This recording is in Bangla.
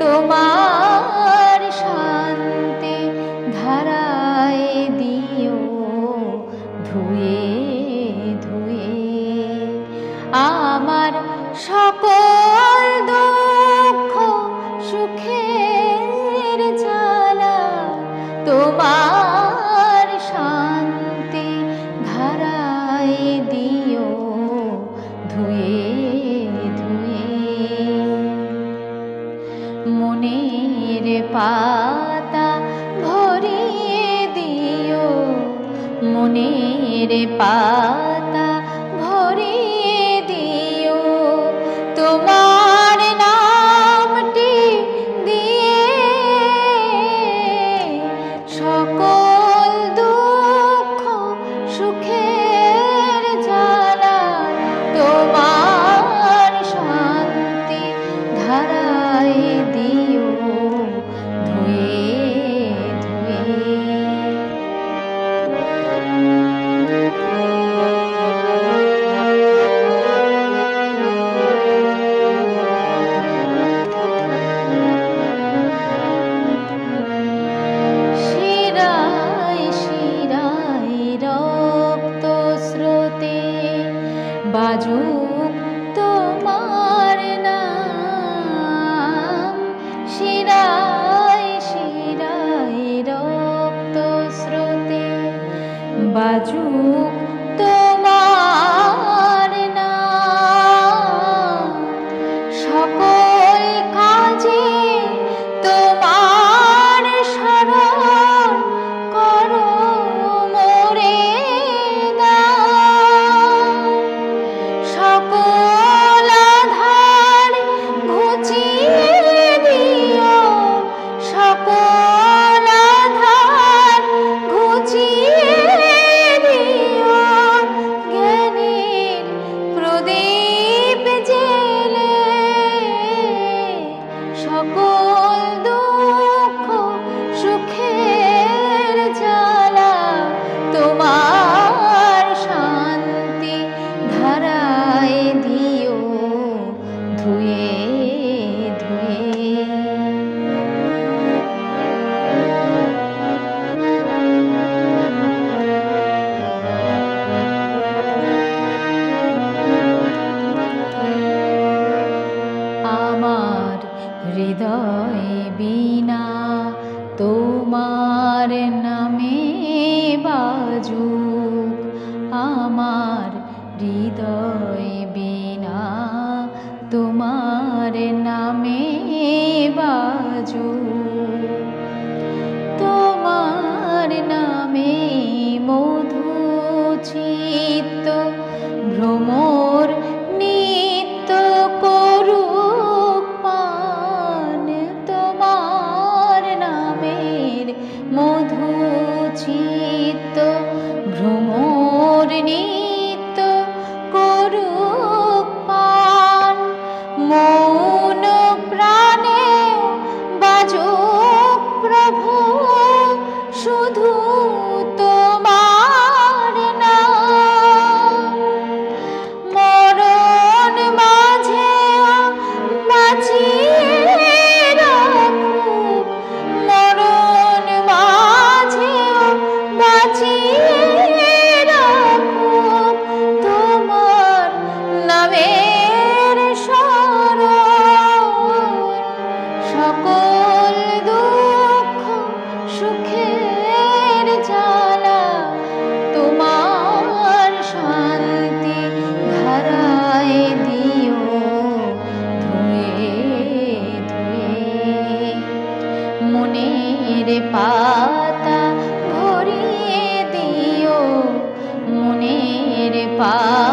তোমার শান্তি ধারায় দিও ধুয়ে ধুয়ে। আমার সকল দুঃখ সুখের জ্বালা তোমার পাতা ভরিয়ে দিও মনের পাতা ভরিয়ে baju সকল দুঃখ হৃদয় বিনা তোমার নামে বাজু। তোমার নামে মধু চিত্ত ভ্রমর নিত্য করুক পান। তোমার নামের মধু চিত্ত ভ্রমর নিত্য সকল দুঃখ সুখের তোমার শান্তি দিও। ধুয়ে ধুয়ে পাতা ভরিয়ে দিও। মনের পাতা